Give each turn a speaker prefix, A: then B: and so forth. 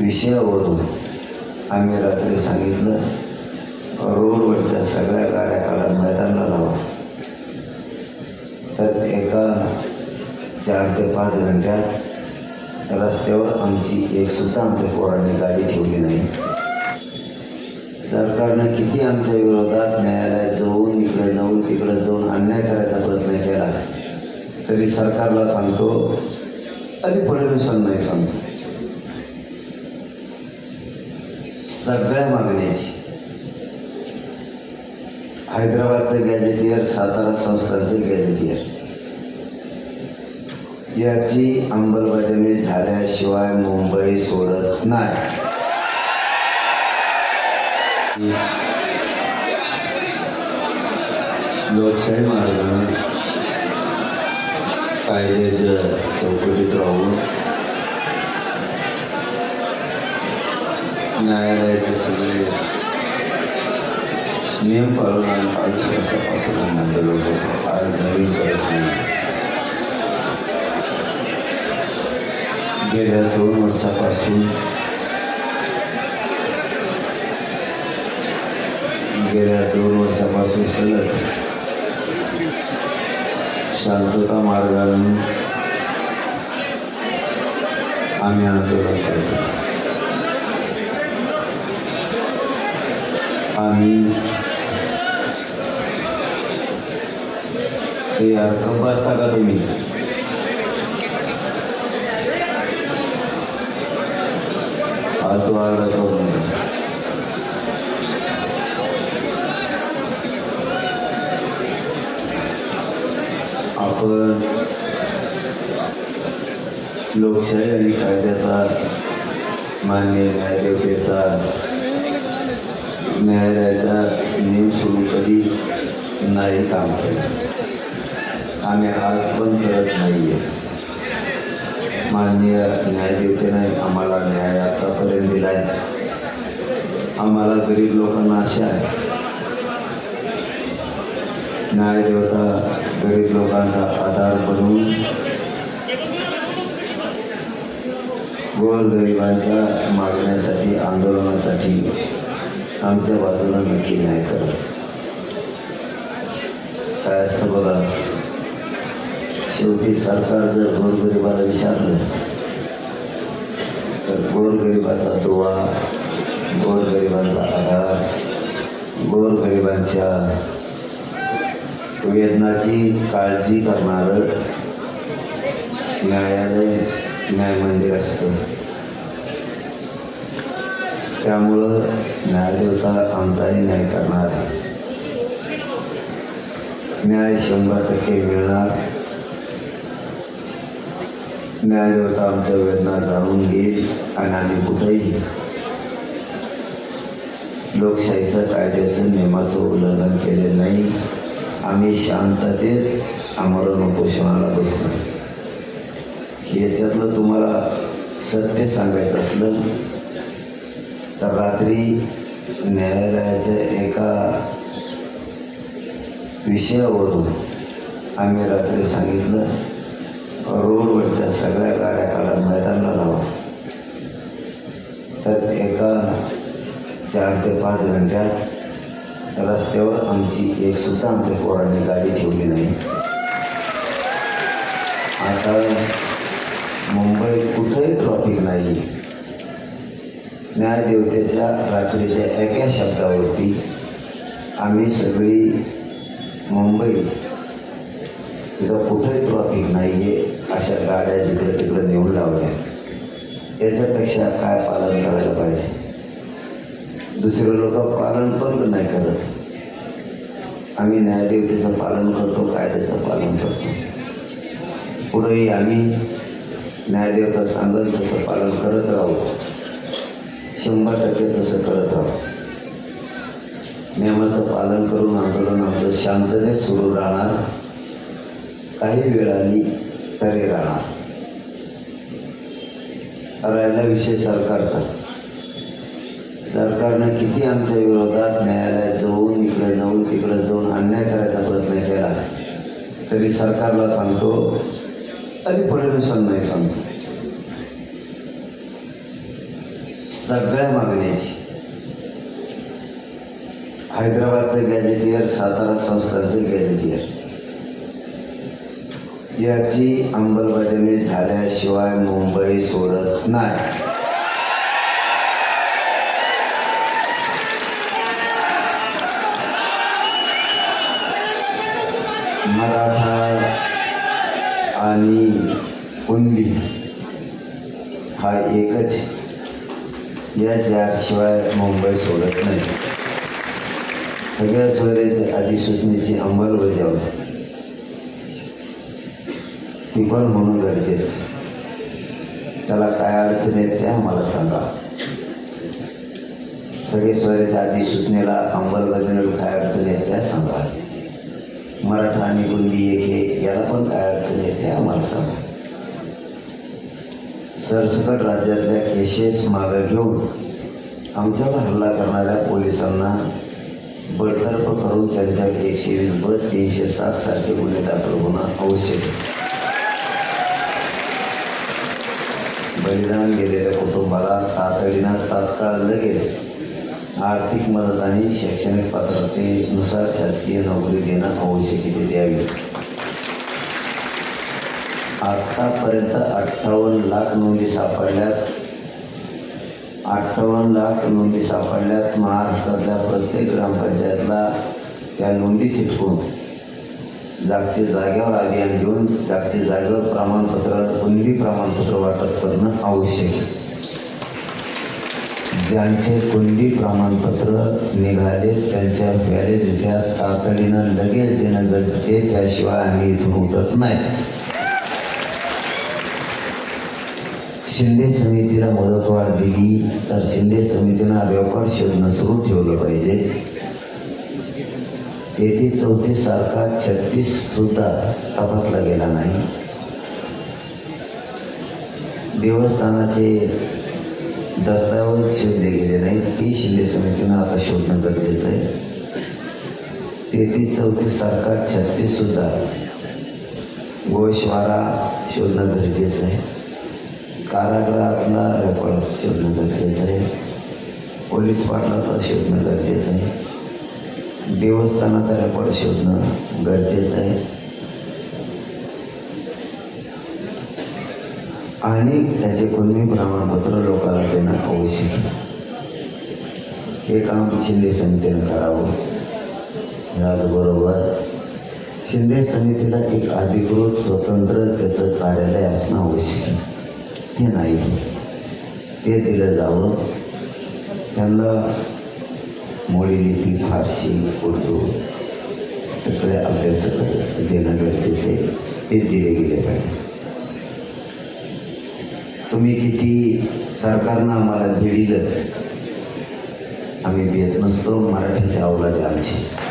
A: विषयावरून आम्ही रात्री सांगितलं रोडवरच्या सगळ्या गाड्या काढा मैदानाला लावा. तर एका चार ते पाच घंट्यात रस्त्यावर आमची एकसुद्धा आमच्या पोरांनी गाडी ठेवली नाही. सरकारनं किती आमच्या विरोधात न्यायालयात जाऊन इकडे जाऊन तिकडे जाऊन अन्याय करायचा प्रयत्न केला तरी सरकारला सांगतो तरी फडणवीसांना नाही सांगतो. सगळ्या मागण्याची. हैदराबादचे गॅजेटियर सातारा संस्थांचे गॅजेटियर याची अंमलबजावणी झाल्याशिवाय मुंबई सोडत नाही. लोकशाही मार्गाने कायद्याच्या चौकटीत राहून न्यायालयाचे सगळे नियम पाळून आणि पाच वर्षापासून आनंद लोक आज नवीन करत नाही गेल्या दोन वर्षापासून गेल्या दोन वर्षापासून सलग शांतता मार्गाने आम्ही आंदोलन करतो आम्ही ते यार गप्प बसता का तुम्ही. फालतू आला तो आपण लोकशाही आणि कायद्याचा मान्य न्यायदेवतेचा न्यायालयाचा नियम सुरू कधी नाही काम केलं आम्ही आज पण करत नाही आहे माननीय न्यायदेवतेने आम्हाला न्याय आतापर्यंत दिला आहे आम्हाला गरीब लोकांना आशा आहे. न्यायदेवता गरीब लोकांचा आधार बनवून गोरगरिबांच्या मागण्यासाठी आंदोलनासाठी आमच्या बाजूला नक्की नाही करत. काय असतं बघा शेवटी सरकार जर गोरगरिबाला विचारलं तर गोरगरिबाचा दुवा गोरगरिबांचा आधार गोरगरिबांच्या वेदनाची काळजी करणारं न्यायालय न्यायमंदिर असतं. त्यामुळं न्यायदेवता आमचाही न्याय करणार न्याय शंभर टक्के मिळणार. न्यायदेवता आमच्या वेदना जाणून घेईल आणि आम्ही कुठेही लोकशाहीचं कायद्याचं नियमाचं उल्लंघन केलेलं नाही. आम्ही शांततेत आमरण उपोषणाला बसलो याच्यातलं तुम्हाला सत्य सांगायचं असलं तर रात्री न्यायालयाच्या एका विषयावरून आम्ही रात्री सांगितलं रोडवरच्या सगळ्या गाड्या काढा मैदानाला लावा. तर एका चार ते पाच घंट्यात रस्त्यावर आमची एक सुद्धा आमच्या पोरांनी गाडी ठेवली नाही. आता मुंबईत कुठेही ट्रॉफिक नाही न्यायदेवतेच्या रात्रीच्या एका शब्दावरती आम्ही सगळी मुंबई तिथं कुठंही ट्रॉफिक नाही आहे अशा गाड्या जिकडे तिकडे नेऊन लावल्या. याच्यापेक्षा काय पालन करायला पाहिजे? दुसरे लोक पालन पण नाही करत. आम्ही न्यायदेवतेचं पालन करतो कायद्याचं पालन करतो. पुढेही आम्ही न्यायदेवता सांगत तसं पालन करत राहू. शंभर टक्के तसं करत आहोत. नियमाचं पालन करून आंदोलन आमचं शांततेत सुरू राहणार. काही वेळ आली तरी राहणार. राहिला विषय सरकारचा. सरकारनं किती आमच्या विरोधात न्यायालयात जाऊन इकडे जाऊन तिकडे जाऊन अन्याय करायचा प्रयत्न केला तरी सरकारला सांगतो तरी फडणवीसांना नाही सांगतो. सगळ्या मागण्याची हैदराबादचं गॅजेटियर सातारा संस्थांचं गॅजेटियर याची अंमलबजावणी झाल्याशिवाय मुंबई सोडत नाही. मराठा आणि कुंडी हा एकच या जगाशिवाय मुंबई सोडत नाही. सगळ्या सोयऱ्याची अधिसूचनेची अंमलबजावणी. ती पण म्हणून गरजेचं त्याला काय अडचण येते ते आम्हाला सांगा. सगळे सोयऱ्याच्या अधिसूचनेला अंमलबजावणीला काय अडचण येते त्या सांगा. मराठा आणि कुंडी एक हे याला पण काय अडचण येते आम्हाला सांगा. सरसकट राज्यातल्या केसेस मागं घेऊन आमच्यावर हल्ला करणाऱ्या पोलिसांना बडतर्फ करून त्यांच्या एकशे वीस ब तीनशे सात सारखे गुन्हे दाखल होणं आवश्यक आहे. बलिदान गेलेल्या कुटुंबाला तातडीनं तात्काळ लगेच आर्थिक मदत आणि शैक्षणिक पात्रतेनुसार शासकीय नोकरी देणं आवश्यकते द्यावी आत्तापर्यंत अठ्ठावन्न लाख नोंदी सापडल्यात. अठ्ठावन्न लाख नोंदी सापडल्यात. महाराष्ट्रातल्या प्रत्येक ग्रामपंचायतला त्या नोंदी चिटकून जागच्या जागेवर अभियान घेऊन जागच्या जागेवर प्रमाणपत्र कुणबी प्रमाणपत्र वाटप करणं आवश्यक आहे. ज्यांचे कुणबी प्रमाणपत्र निघाले त्यांच्या व्हॅलिडिट्या तातडीनं लगेच देणं गरजेचे त्याशिवाय आम्ही इथून उठत नाही. शिंदे समितीला मुदतवाढ दिली तर शिंदे समितीनं रेकॉर्ड शोधणं सुरू ठेवलं पाहिजे. तेथे चौतीस सारखा छत्तीस सुद्धा तपासला गेला नाही. देवस्थानाचे दस्तावेज शोधले गेले नाहीत. ती शिंदे समितीनं आता शोधणं गरजेचं आहे. तेहतीस चौतीस सारखा छत्तीस सुद्धा गोशवारा शोधणं गरजेचं आहे. कारागृहातला रेकॉर्ड शोधणं गरजेचं आहे. पोलीस पाटलाचा शोधणं गरजेचं आहे. देवस्थानाचा रेकॉर्ड शोधणं गरजेचं आहे. आणि त्याचे कोणतेही प्रमाणपत्र लोकांना देणं आवश्यक आहे. हे काम शिंदे समितीनं करावं. याचबरोबर शिंदे समितीला एक अधिकृत स्वतंत्र त्याचं कार्यालय असणं आवश्यक आहे. ते नाही. ते दिलं जावं. त्यांना मोडी लिपी फारशी उर्दू सगळे अभ्यासक देणं गरजेचे तेच दिले गेले पाहिजे. तुम्ही किती सरकारनं आम्हाला भिडिलं. आम्ही भेट नसतो. मराठीच्या अवलाद आमची.